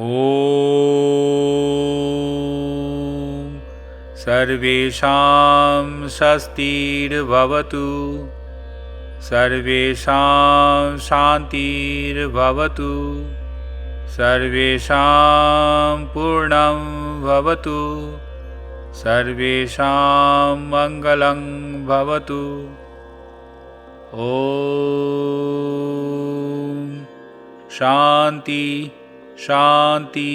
ॐ सर्वेषां स्वस्तिर्भवतु सर्वेषां शान्तिर्भवतु। सर्वेषां पूर्णं भवतु। सर्वेषां मङ्गलं भवतु। ॐ शान्ति শান্তি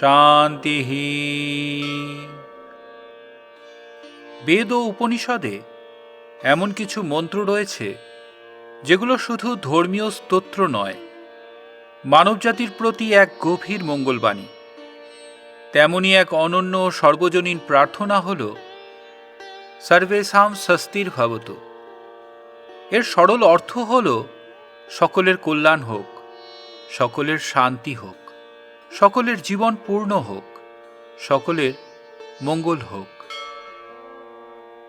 শান্তি বেদ ও উপনিষদে এমন কিছু মন্ত্র রয়েছে, যেগুলো শুধু ধর্মীয় স্তোত্র নয়, মানবজাতির প্রতি এক গভীর মঙ্গলবাণী। তেমনি এক অনন্য সর্বজনীন প্রার্থনা হল সর্বেশাম স্বস্তির ভবত। এর সরল অর্থ হল, সকলের কল্যাণ হোক। সকলের শান্তি হোক, সকলের জীবন পূর্ণ হোক, সকলের মঙ্গল হোক।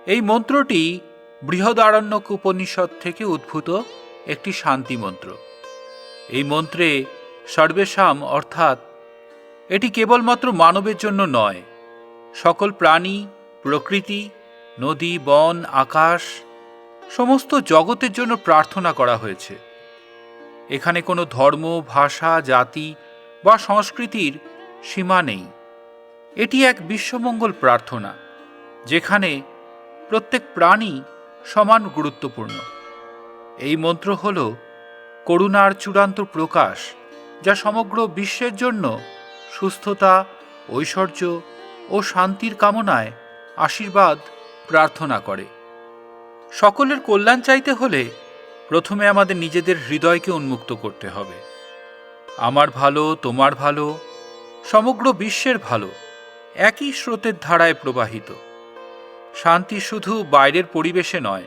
এই মন্ত্রটি বৃহদারণ্যক উপনিষদ থেকে উদ্ভূত একটি শান্তি মন্ত্র। এই মন্ত্রে সর্বেশাম অর্থাৎ এটি কেবলমাত্র মানবের জন্য নয়, সকল প্রাণী, প্রকৃতি, নদী, বন, আকাশ, সমস্ত জগতের জন্য প্রার্থনা করা হয়েছে। এখানে কোনো ধর্ম, ভাষা, জাতি বা সংস্কৃতির সীমা নেই। এটি এক বিশ্বমঙ্গল প্রার্থনা, যেখানে প্রত্যেক প্রাণী সমান গুরুত্বপূর্ণ। এই মন্ত্র হল, করুণার চূড়ান্ত প্রকাশ, যা সমগ্র বিশ্বের জন্য সুস্থতা, ঐশ্বর্য ও শান্তির কামনায় আশীর্বাদ প্রার্থনা করে। সকলের কল্যাণ চাইতে হলে প্রথমে আমাদের নিজেদের হৃদয়কে উন্মুক্ত করতে হবে। আমার ভালো, তোমার ভালো, সমগ্র বিশ্বের ভালো, একই স্রোতের ধারায় প্রবাহিত। শান্তি শুধু বাইরের পরিবেশে নয়,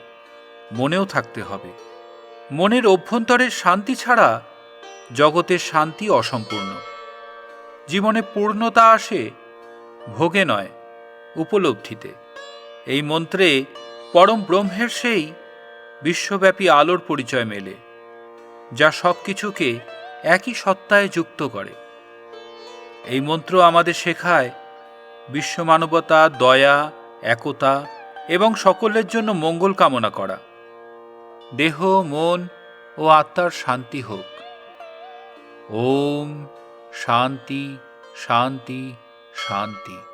মনেও থাকতে হবে। মনের অভ্যন্তরের শান্তি ছাড়া জগতের শান্তি অসম্পূর্ণ। জীবনে পূর্ণতা আসে ভোগে নয়, উপলব্ধিতে। এই মন্ত্রে পরম ব্রহ্মের সেই বিশ্বব্যাপী আলোর পরিচয় মেলে, যা সব কিছুকে একই সত্তায় যুক্ত করে। এই মন্ত্র আমাদের শেখায় বিশ্ব মানবতা, দয়া, একতা এবং সকলের জন্য মঙ্গল কামনা করা। দেহ, মন ও আত্মার শান্তি হোক। ওম শান্তি শান্তি শান্তি।